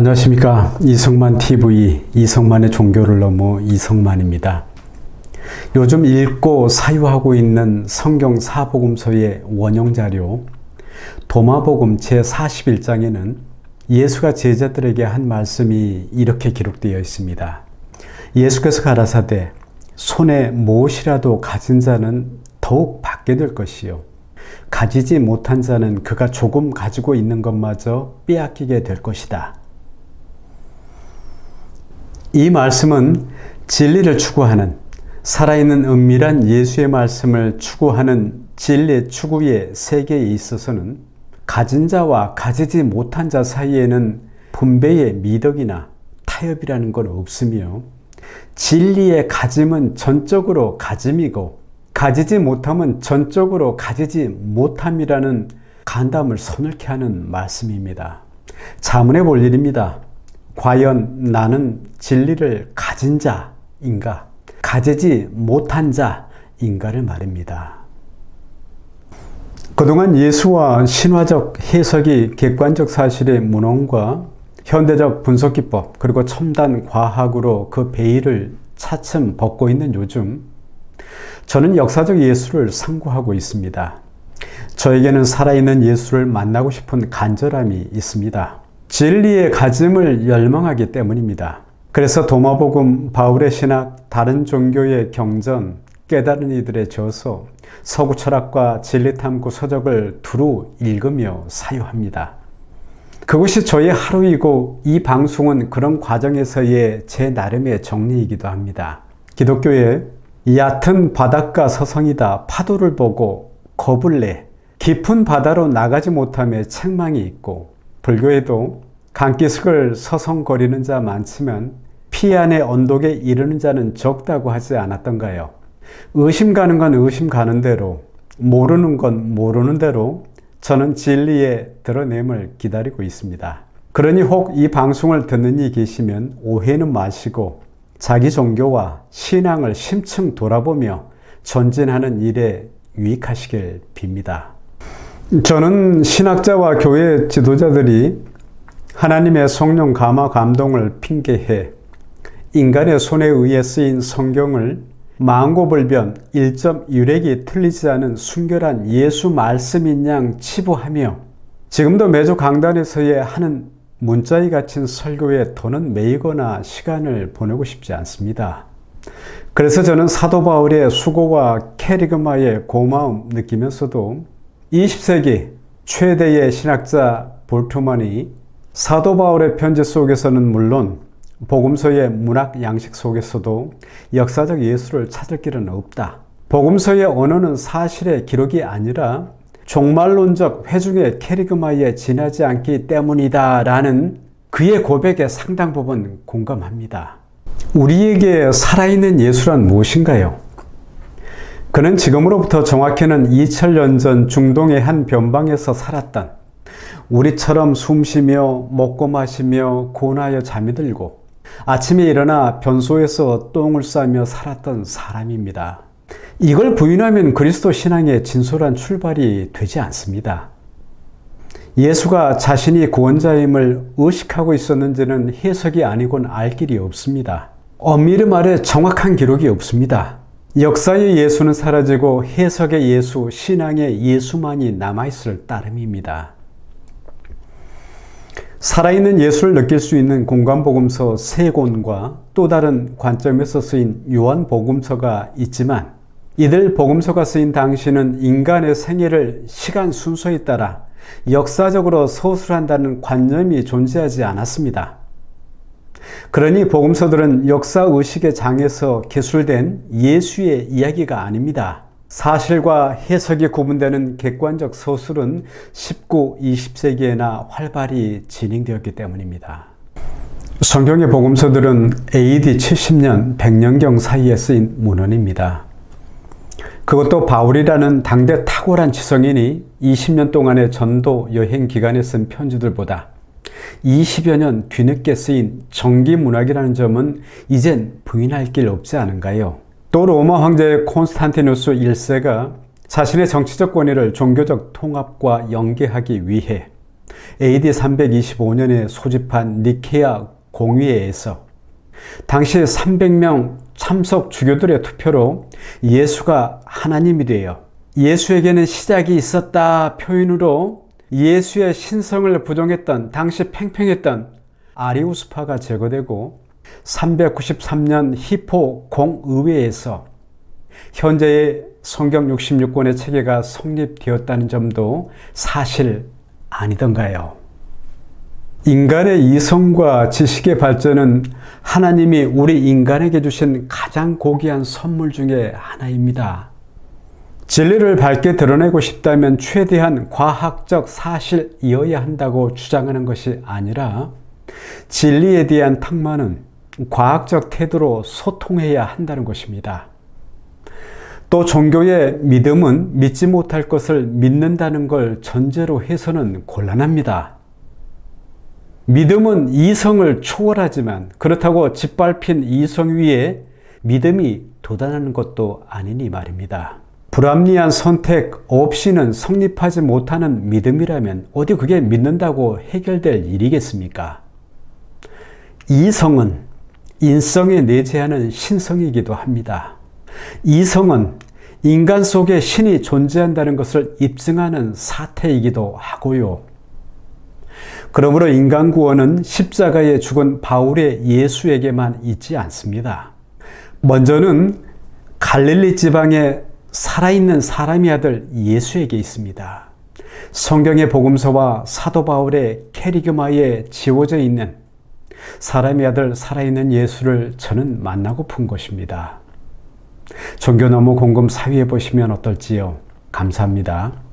안녕하십니까. 이성만 TV, 이성만의 종교를 넘어 이성만입니다. 요즘 읽고 사유하고 있는 성경 사복음서의 원형 자료, 도마복음 제41장에는 예수가 제자들에게 한 말씀이 이렇게 기록되어 있습니다. 예수께서 가라사대, 손에 무엇이라도 가진 자는 더욱 받게 될 것이요. 가지지 못한 자는 그가 조금 가지고 있는 것마저 빼앗기게 될 것이다. 이 말씀은 진리를 추구하는 살아있는 은밀한 예수의 말씀을 추구하는 진리 추구의 세계에 있어서는 가진 자와 가지지 못한 자 사이에는 분배의 미덕이나 타협이라는 건 없으며 진리의 가짐은 전적으로 가짐이고 가지지 못함은 전적으로 가지지 못함이라는 간담을 서늘케 하는 말씀입니다. 자문해 볼 일입니다. 과연 나는 진리를 가진 자인가, 가지지 못한 자인가를 말입니다. 그동안 예수와 신화적 해석이 객관적 사실의 문헌과 현대적 분석 기법 그리고 첨단 과학으로 그 베일을 차츰 벗고 있는 요즘 저는 역사적 예수를 상고하고 있습니다. 저에게는 살아있는 예수를 만나고 싶은 간절함이 있습니다. 진리의 가짐을 열망하기 때문입니다. 그래서 도마복음, 바울의 신학, 다른 종교의 경전, 깨달은 이들의 저서, 서구 철학과 진리 탐구 서적을 두루 읽으며 사유합니다. 그것이 저의 하루이고 이 방송은 그런 과정에서의 제 나름의 정리이기도 합니다. 기독교의 얕은 바닷가 서성이다 파도를 보고 겁을 내 깊은 바다로 나가지 못함에 책망이 있고 불교에도 강기슭을 서성거리는 자 많지만 피 안의 언덕에 이르는 자는 적다고 하지 않았던가요? 의심 가는 건 의심 가는 대로, 모르는 건 모르는 대로 저는 진리의 드러냄을 기다리고 있습니다. 그러니 혹 이 방송을 듣는 이 계시면 오해는 마시고 자기 종교와 신앙을 심층 돌아보며 전진하는 일에 유익하시길 빕니다. 저는 신학자와 교회 지도자들이 하나님의 성령 감화 감동을 핑계해 인간의 손에 의해 쓰인 성경을 망고불변 1.1획이 틀리지 않은 순결한 예수 말씀인 양 치부하며 지금도 매주 강단에서의 하는 문자에 갇힌 설교에 돈은 매이거나 시간을 보내고 싶지 않습니다. 그래서 저는 사도 바울의 수고와 캐리그마의 고마움 느끼면서도 20세기 최대의 신학자 볼트만이 사도 바울의 편지 속에서는 물론 복음서의 문학 양식 속에서도 역사적 예수를 찾을 길은 없다. 복음서의 언어는 사실의 기록이 아니라 종말론적 회중의 캐리그마에 지나지 않기 때문이다 라는 그의 고백에 상당 부분 공감합니다. 우리에게 살아있는 예수란 무엇인가요? 그는 지금으로부터 정확히는 2000년 전 중동의 한 변방에서 살았던 우리처럼 숨쉬며 먹고 마시며 고나여 잠이 들고 아침에 일어나 변소에서 똥을 싸며 살았던 사람입니다. 이걸 부인하면 그리스도 신앙의 진솔한 출발이 되지 않습니다. 예수가 자신이 구원자임을 의식하고 있었는지는 해석이 아니곤 알 길이 없습니다. 엄밀히 말해 정확한 기록이 없습니다. 역사의 예수는 사라지고 해석의 예수, 신앙의 예수만이 남아있을 따름입니다. 살아있는 예수를 느낄 수 있는 공간복음서 세 권과 또 다른 관점에서 쓰인 요한복음서가 있지만 이들 복음서가 쓰인 당시는 인간의 생애를 시간 순서에 따라 역사적으로 서술한다는 관념이 존재하지 않았습니다. 그러니 복음서들은 역사 의식의 장에서 기술된 예수의 이야기가 아닙니다. 사실과 해석이 구분되는 객관적 서술은 19, 20세기에나 활발히 진행되었기 때문입니다. 성경의 복음서들은 AD 70년, 100년경 사이에 쓰인 문헌입니다. 그것도 바울이라는 당대 탁월한 지성인이 20년 동안의 전도 여행 기간에 쓴 편지들보다 20여 년 뒤늦게 쓰인 정기문학이라는 점은 이젠 부인할 길 없지 않은가요? 또 로마 황제 콘스탄티누스 1세가 자신의 정치적 권위를 종교적 통합과 연계하기 위해 AD 325년에 소집한 니케아 공의회에서 당시 300명 참석 주교들의 투표로 예수가 하나님이 되어 예수에게는 시작이 있었다 표현으로 예수의 신성을 부정했던 당시 팽팽했던 아리우스파가 제거되고 393년 히포 공의회에서 현재의 성경 66권의 체계가 성립되었다는 점도 사실 아니던가요? 인간의 이성과 지식의 발전은 하나님이 우리 인간에게 주신 가장 고귀한 선물 중에 하나입니다. 진리를 밝게 드러내고 싶다면 최대한 과학적 사실이어야 한다고 주장하는 것이 아니라 진리에 대한 탁만은 과학적 태도로 소통해야 한다는 것입니다. 또 종교의 믿음은 믿지 못할 것을 믿는다는 걸 전제로 해서는 곤란합니다. 믿음은 이성을 초월하지만 그렇다고 짓밟힌 이성 위에 믿음이 도달하는 것도 아니니 말입니다. 불합리한 선택 없이는 성립하지 못하는 믿음이라면 어디 그게 믿는다고 해결될 일이겠습니까? 이성은 인성에 내재하는 신성이기도 합니다. 이성은 인간 속에 신이 존재한다는 것을 입증하는 사태이기도 하고요. 그러므로 인간 구원은 십자가에 죽은 바울의 예수에게만 있지 않습니다. 먼저는 갈릴리 지방의 살아있는 사람의 아들 예수에게 있습니다. 성경의 복음서와 사도 바울의 캐리그마에 지워져 있는 사람의 아들 살아있는 예수를 저는 만나고픈 것입니다. 종교 너무 공금 사위해 보시면 어떨지요? 감사합니다.